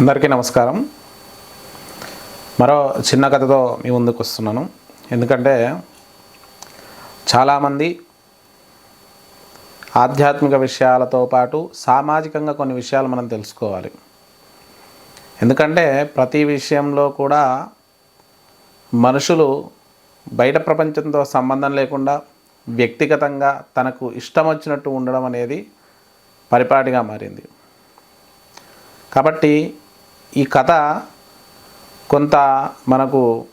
అందరికీ నమస్కారం. మరో చిన్న కథతో మీ ముందుకు వస్తున్నాను. ఎందుకంటే చాలామంది ఆధ్యాత్మిక విషయాలతో పాటు సామాజికంగా కొన్ని విషయాలు మనం తెలుసుకోవాలి. ఎందుకంటే ప్రతి విషయంలో కూడా మనుషులు బయట ప్రపంచంతో సంబంధం లేకుండా వ్యక్తిగతంగా తనకు ఇష్టం వచ్చినట్టు ఉండడం అనేది పరిపాటిగా మారింది. కాబట్టి ఈ కథ కొంత మనకు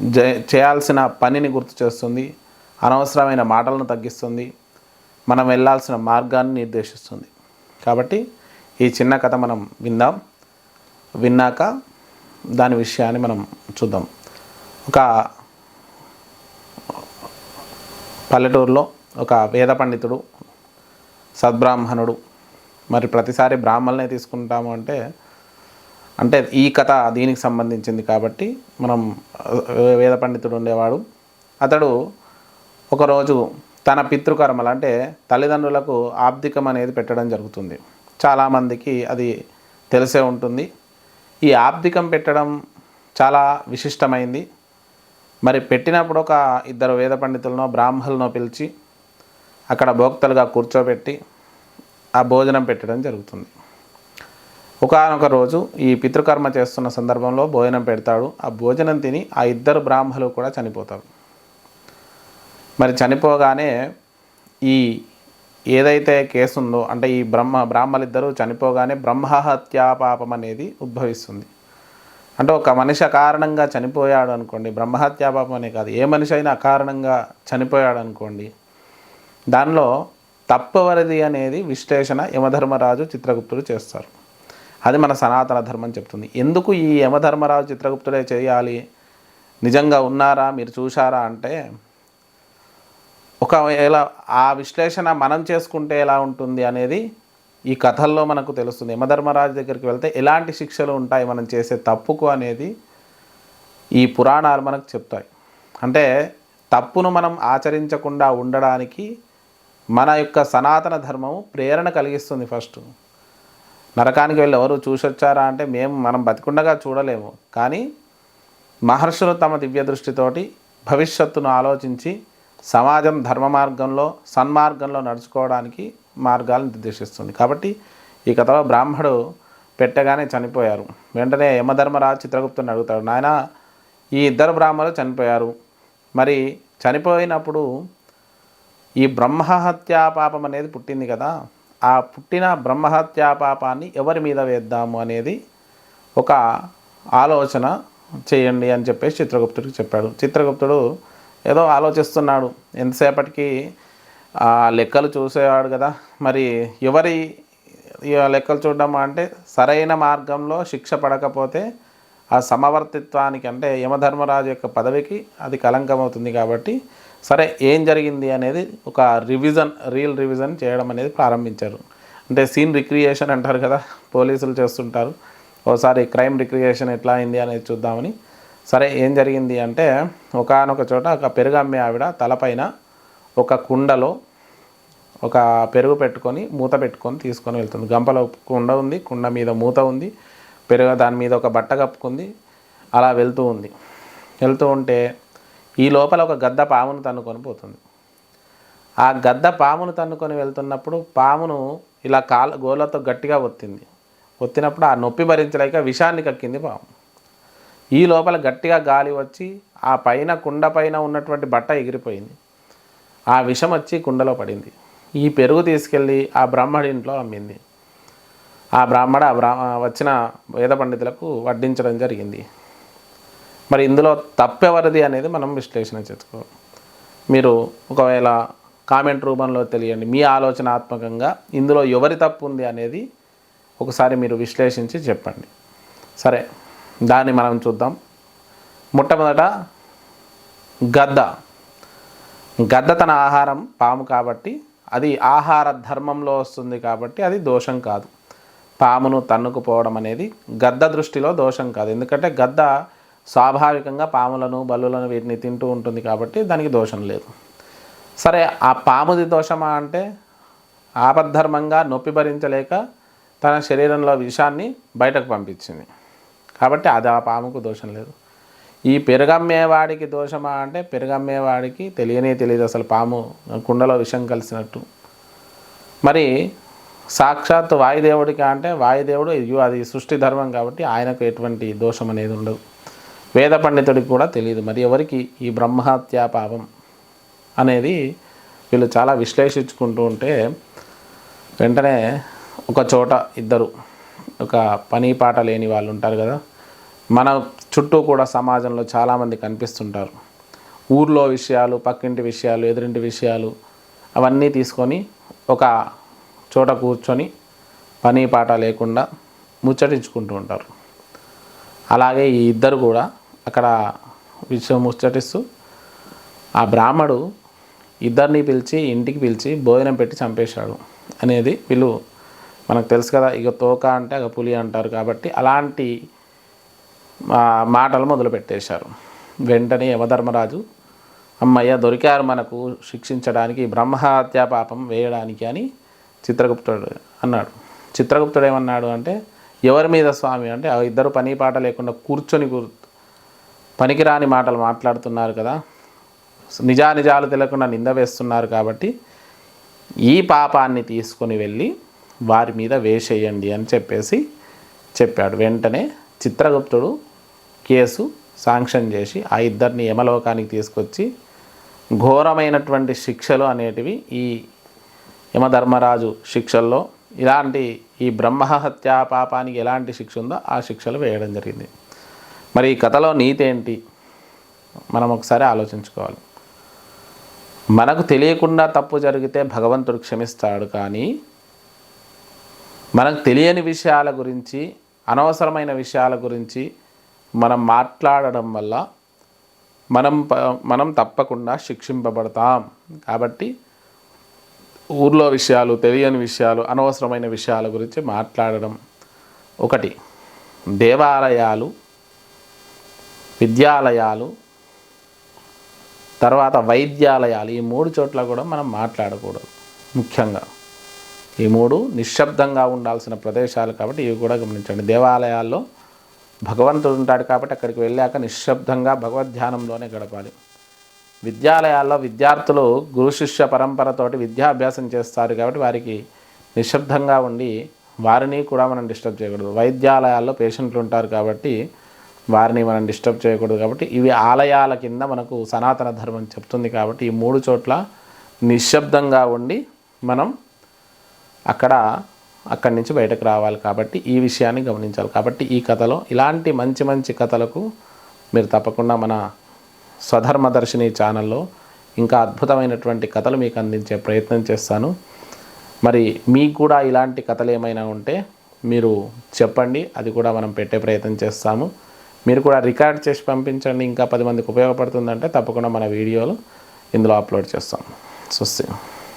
జ చేయాల్సిన పనిని గుర్తు చేస్తుంది అనవసరమైన మాటలను తగ్గిస్తుంది మనం వెళ్ళాల్సిన మార్గాన్ని నిర్దేశిస్తుంది. కాబట్టి ఈ చిన్న కథ మనం విందాం. విన్నాక దాని విషయాన్ని మనం చూద్దాం. ఒక పల్లెటూరులో ఒక వేద పండితుడు సద్బ్రాహ్మణుడు. మరి ప్రతిసారి బ్రాహ్మణులనే తీసుకుంటాము అంటే అంటే ఈ కథ దీనికి సంబంధించింది కాబట్టి మనం వేద పండితుడు ఉండేవాడు. అతడు ఒకరోజు తన పితృకర్మలు అంటే తల్లిదండ్రులకు ఆబ్దికం అనేది పెట్టడం జరుగుతుంది. చాలామందికి అది తెలిసే ఉంటుంది. ఈ ఆబ్దికం పెట్టడం చాలా విశిష్టమైంది. మరి పెట్టినప్పుడు ఒక ఇద్దరు వేద పండితులనో బ్రాహ్మణులనో పిలిచి అక్కడ భోక్తలుగా కూర్చోబెట్టి ఆ భోజనం పెట్టడం జరుగుతుంది. ఒకనొక రోజు ఈ పితృకర్మ చేస్తున్న సందర్భంలో భోజనం పెడతాడు. ఆ భోజనం తిని ఆ ఇద్దరు బ్రాహ్మలు కూడా చనిపోతారు. మరి చనిపోగానే ఈ ఏదైతే కేసు ఉందో అంటే ఈ బ్రహ్మ బ్రాహ్మలిద్దరూ చనిపోగానే బ్రహ్మహత్యా పాపం అనేది ఉద్భవిస్తుంది. అంటే ఒక మనిషి అకారణంగా చనిపోయాడు అనుకోండి బ్రహ్మహత్యా పాపం అనే కాదు ఏ మనిషి అయినా అకారణంగా చనిపోయాడు అనుకోండి దానిలో తప్పవరిది అనేది విశ్లేషణ యమధర్మరాజు చిత్రగుప్తుడు చేస్తారు. అది మన సనాతన ధర్మం చెప్తుంది. ఎందుకు ఈ యమధర్మరాజు చిత్రగుప్తుడే చేయాలి? నిజంగా ఉన్నారా? మీరు చూశారా అంటే ఒకవేళ ఆ విశ్లేషణ మనం చేసుకుంటే ఎలా ఉంటుంది అనేది ఈ కథల్లో మనకు తెలుస్తుంది. యమధర్మరాజు దగ్గరికి వెళ్తే ఎలాంటి శిక్షలు ఉంటాయి మనం చేసే తప్పుకు అనేది ఈ పురాణాలు మనకు చెప్తాయి. అంటే తప్పును మనం ఆచరించకుండా ఉండడానికి మన యొక్క సనాతన ధర్మము ప్రేరణ కలిగిస్తుంది ఫస్ట్. నరకానికి వెళ్ళి ఎవరు చూసొచ్చారా అంటే మేము మనం బతికుండగా చూడలేము. కానీ మహర్షులు తమ దివ్య దృష్టితోటి భవిష్యత్తును ఆలోచించి సమాజం ధర్మ మార్గంలో సన్మార్గంలో నడుచుకోవడానికి మార్గాలను నిర్దేశిస్తుంది. కాబట్టి ఈ కథలో బ్రాహ్మడు పెట్టగానే చనిపోయారు. వెంటనే యమధర్మరాజు చిత్రగుప్తుని అడుగుతాడు నాయన ఈ ఇద్దరు బ్రాహ్మలు చనిపోయారు. మరి చనిపోయినప్పుడు ఈ బ్రహ్మహత్యా పాపం అనేది పుట్టింది కదా. ఆ పుట్టిన బ్రహ్మహత్యా పాపాన్ని ఎవరి మీద వేద్దాము అనేది ఒక ఆలోచన చేయండి అని చెప్పేసి చిత్రగుప్తుడికి చెప్పాడు. చిత్రగుప్తుడు ఏదో ఆలోచిస్తున్నాడు. ఎంతసేపటికి ఆ లెక్కలు చూసేవాడు కదా. మరి ఎవరి లెక్కలు చూడడం అంటే సరైన మార్గంలో శిక్ష పడకపోతే ఆ సమవర్తిత్వానికి అంటే యమధర్మరాజు యొక్క పదవికి అది కలంకం అవుతుంది కాబట్టి సరే ఏం జరిగింది అనేది ఒక రివిజన్ రియల్ రివిజన్ చేయడం అనేది ప్రారంభించారు. అంటే సీన్ రిక్రియేషన్ అంటారు కదా పోలీసులు చేస్తుంటారు. ఒకసారి క్రైమ్ రిక్రియేషన్ ఎట్లా అయింది అనేది చూద్దామని. సరే ఏం జరిగింది అంటే ఒకానొక చోట ఒక పెరుగు అమ్మే ఆవిడ తలపైన ఒక కుండలో ఒక పెరుగు పెట్టుకొని మూత పెట్టుకొని తీసుకొని వెళ్తుంది. గంపలో కుండ ఉంది కుండ మీద మూత ఉంది పెరుగు దాని మీద ఒక బట్ట కప్పుకుంది అలా వెళ్తూ ఉంది. వెళ్తూ ఉంటే ఈ లోపల ఒక గద్ద పామును తన్నుకొని పోతుంది. ఆ గద్ద పామును తన్నుకొని వెళ్తున్నప్పుడు పామును ఇలా కాల గోలతో గట్టిగా ఒత్తింది. ఒత్తినప్పుడు ఆ నొప్పి భరించలేక విషాన్ని కక్కింది పాము. ఈ లోపల గట్టిగా గాలి వచ్చి ఆ పైన కుండ పైన ఉన్నటువంటి బట్ట ఎగిరిపోయింది. ఆ విషం వచ్చి కుండలో పడింది. ఈ పెరుగు తీసుకెళ్ళి ఆ బ్రాహ్మడి ఇంట్లో అమ్మింది. ఆ బ్రాహ్మణ బ్రా వచ్చిన వేద పండితులకు వడ్డించడం జరిగింది. మరి ఇందులో తప్పెవరిది అనేది మనం విశ్లేషణ చేసుకో మీరు ఒకవేళ కామెంట్ రూపంలో తెలియండి మీ ఆలోచనాత్మకంగా ఇందులో ఎవరి తప్పు ఉంది అనేది ఒకసారి మీరు విశ్లేషించి చెప్పండి. సరే దాన్ని మనం చూద్దాం. మొట్టమొదట గద్ద. గద్ద తన ఆహారం పాము కాబట్టి అది ఆహార ధర్మంలో వస్తుంది కాబట్టి అది దోషం కాదు. పామును తన్నుకుపోవడం అనేది గద్ద దృష్టిలో దోషం కాదు. ఎందుకంటే గద్ద స్వాభావికంగా పాములను బల్లులను వీటిని తింటూ ఉంటుంది కాబట్టి దానికి దోషం లేదు. సరే ఆ పాముది దోషమా అంటే ఆపద్ధర్మంగా నొప్పి భరించలేక తన శరీరంలో విషాన్ని బయటకు పంపించింది. కాబట్టి అది ఆ పాముకు దోషం లేదు. ఈ పెరుగమ్మేవాడికి దోషమా అంటే పెరుగమ్మేవాడికి తెలియనే తెలియదు అసలు పాము కుండలో విషం కలిసినట్టు. మరి సాక్షాత్ వాయుదేవుడికి అంటే వాయుదేవుడు అయ్యో అది సృష్టి ధర్మం కాబట్టి ఆయనకు ఎటువంటి దోషం అనేది ఉండదు. వేద పండితుడికి కూడా తెలియదు మరి ఎవరికి ఈ బ్రహ్మహత్యా పాపం అనేది వీళ్ళు చాలా విశ్లేషించుకుంటూ ఉంటే వెంటనే ఒక చోట ఇద్దరు ఒక పని పాట లేని వాళ్ళు ఉంటారు కదా. మన చుట్టూ కూడా సమాజంలో చాలామంది కనిపిస్తుంటారు. ఊర్లో విషయాలు పక్కింటి విషయాలు ఎదురింటి విషయాలు అవన్నీ తీసుకొని ఒక చోట కూర్చొని పని పాట లేకుండా ముచ్చటించుకుంటూ ఉంటారు. అలాగే ఈ ఇద్దరు కూడా అక్కడ విషయం ముచ్చటిస్తూ ఆ బ్రాహ్మడు ఇద్దరిని పిలిచి ఇంటికి పిలిచి భోజనం పెట్టి చంపేశాడు అనేది వీళ్ళు మనకు తెలుసు కదా. ఇక తోక అంటే ఇక పులి అంటారు కాబట్టి అలాంటి మాటలు మొదలు పెట్టేశారు వెంటనే యమధర్మరాజు అమ్మయ్య దొరికారు మనకు శిక్షించడానికి బ్రహ్మహత్య పాపం వేయడానికి అని చిత్రగుప్తుడు అన్నాడు. చిత్రగుప్తుడు ఏమన్నాడు అంటే ఎవరి మీద స్వామి? అంటే ఆ ఇద్దరు పని పాట లేకుండా కూర్చొని పనికిరాని మాటలు మాట్లాడుతున్నారు కదా. నిజానిజాలు తెలియకుండా నింద వేస్తున్నారు కాబట్టి ఈ పాపాన్ని తీసుకొని వెళ్ళి వారి మీద వేసేయండి అని చెప్పేసి చెప్పాడు. వెంటనే చిత్రగుప్తుడు కేసు శాంక్షన్ చేసి ఆ ఇద్దరిని యమలోకానికి తీసుకొచ్చి ఘోరమైనటువంటి శిక్షలు అనేటివి ఈ యమధర్మరాజు శిక్షల్లో ఇలాంటి ఈ బ్రహ్మహత్యా పాపానికి ఎలాంటి శిక్ష ఉందో ఆ శిక్షలు వేయడం జరిగింది. మరి ఈ కథలో నీతి ఏంటి? మనం ఒకసారి ఆలోచించుకోవాలి. మనకు తెలియకుండా తప్పు జరిగితే భగవంతుడు క్షమిస్తాడు కానీ మనకు తెలియని విషయాల గురించి అనవసరమైన విషయాల గురించి మనం మాట్లాడడం వల్ల మనం ప- మనం తప్పకుండా శిక్షింపబడతాం. కాబట్టి ఊర్లో విషయాలు తెలియని విషయాలు అనవసరమైన విషయాల గురించి మాట్లాడడం ఒకటి. దేవాలయాలు విద్యాలయాలు తర్వాత వైద్యాలయాలు ఈ మూడు చోట్ల కూడా మనం మాట్లాడకూడదు ముఖ్యంగా. ఈ మూడు నిశ్శబ్దంగా ఉండాల్సిన ప్రదేశాలు కాబట్టి ఇవి కూడా గమనించండి. దేవాలయాల్లో భగవంతుడు ఉంటాడు కాబట్టి అక్కడికి వెళ్ళాక నిశ్శబ్దంగా భగవద్ ధ్యానంలోనే గడపాలి. విద్యాలయాల్లో విద్యార్థులు గురు శిష్య పరంపరతోటి విద్యాభ్యాసం చేస్తారు కాబట్టి వారికి నిశ్శబ్దంగా ఉండి వారిని కూడా మనం డిస్టర్బ్ చేయకూడదు. వైద్యాలయాల్లో పేషెంట్లు ఉంటారు కాబట్టి వారిని మనం డిస్టర్బ్ చేయకూడదు కాబట్టి ఇవి ఆలయాల కింద మనకు సనాతన ధర్మం చెప్తుంది కాబట్టి ఈ మూడు చోట్ల నిశ్శబ్దంగా ఉండి మనం అక్కడ అక్కడి నుంచి బయటకు రావాలి కాబట్టి ఈ విషయాన్ని గమనించాలి. కాబట్టి ఈ కథలో ఇలాంటి మంచి మంచి కథలకు మీరు తప్పకుండా మన స్వధర్మదర్శిని ఛానల్లో ఇంకా అద్భుతమైనటువంటి కథలు మీకు అందించే ప్రయత్నం చేస్తాను. మరి మీకు కూడా ఇలాంటి కథలు ఏమైనా ఉంటే మీరు చెప్పండి అది కూడా మనం పెట్టే ప్రయత్నం చేస్తాము. మీరు కూడా రికార్డ్ చేసి పంపించండి ఇంకా పది మందికి ఉపయోగపడుతుందంటే తప్పకుండా మన వీడియోలు ఇందులో అప్లోడ్ చేస్తాం. స్వస్తి.